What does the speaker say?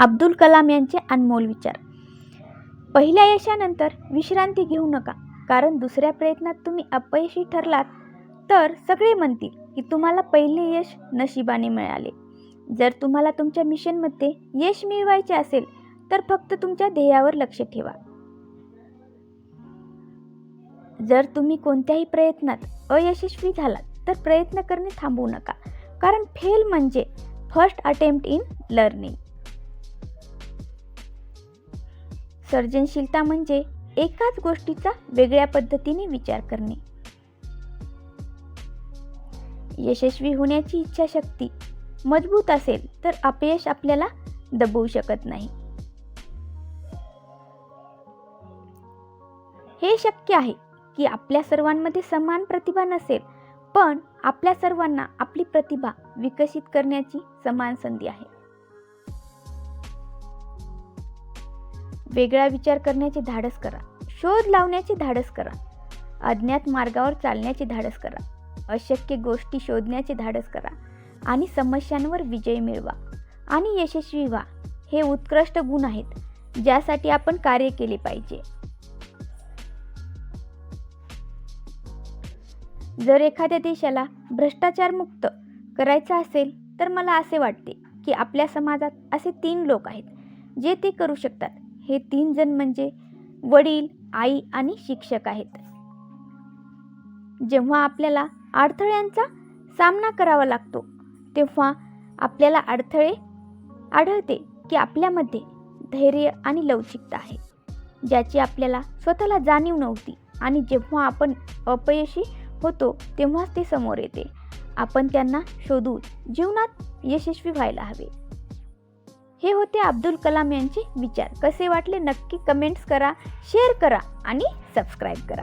अब्दुल कलाम यांचे अनमोल विचार. पहिल्या यशानंतर विश्रांती घेऊ नका कारण दुसऱ्या प्रयत्नात तुम्ही अपयशी ठरलात तर सगळे म्हणतील की तुम्हाला पहिले यश नशिबाने मिळाले. जर तुम्हाला तुमच्या मिशनमध्ये यश मिळवायचे असेल तर फक्त तुमच्या ध्येयावर लक्ष ठेवा. जर तुम्ही कोणत्याही प्रयत्नात अयशस्वी झालात तर प्रयत्न करणे थांबवू नका कारण फेल म्हणजे फर्स्ट अटेम्प्ट इन लर्निंग सर्जनशीलता म्हणजे एकाच गोष्टीचा वेगळ्या पद्धतीने विचार करणे. यशस्वी होण्याची इच्छाशक्ती मजबूत असेल तर अपयश आपल्याला दबवू शकत नाही. हे शक्य आहे की आपल्या सर्वांमध्ये समान प्रतिभा नसेल पण आपल्या सर्वांना आपली प्रतिभा विकसित करण्याची समान संधी आहे. वेगळा विचार करण्याची धाडस करा. शोध लावण्याची धाडस करा. अज्ञात मार्गावर चालण्याची धाडस करा. अशक्य गोष्टी शोधण्याची धाडस करा आणि समस्यांवर विजय मिळवा आणि यशस्वी व्हा. हे उत्कृष्ट गुण आहेत ज्यासाठी आपण कार्य केले पाहिजे. जर एखाद्या देशाला भ्रष्टाचारमुक्त करायचा असेल तर मला असे वाटते की आपल्या समाजात असे तीन लोक आहेत जे ते करू शकतात. हे तीन जण म्हणजे वडील आई आणि शिक्षक आहेत. जेव्हा आपल्याला अडथळ्यांचा सामना करावा लागतो तेव्हा आपल्याला अडथळे आढळते की आपल्यामध्ये धैर्य आणि लवचिकता आहे ज्याची आपल्याला स्वतःला जाणीव नव्हती. आणि जेव्हा आपण अपयशी होतो तेव्हाच ते समोर येते. आपण त्यांना शोधून जीवनात यशस्वी व्हायला हवे. हे होते अब्दुल कलाम यांचे विचार. कसे वाटले नक्की कमेंट्स करा शेअर करा आणि सबस्क्राईब करा.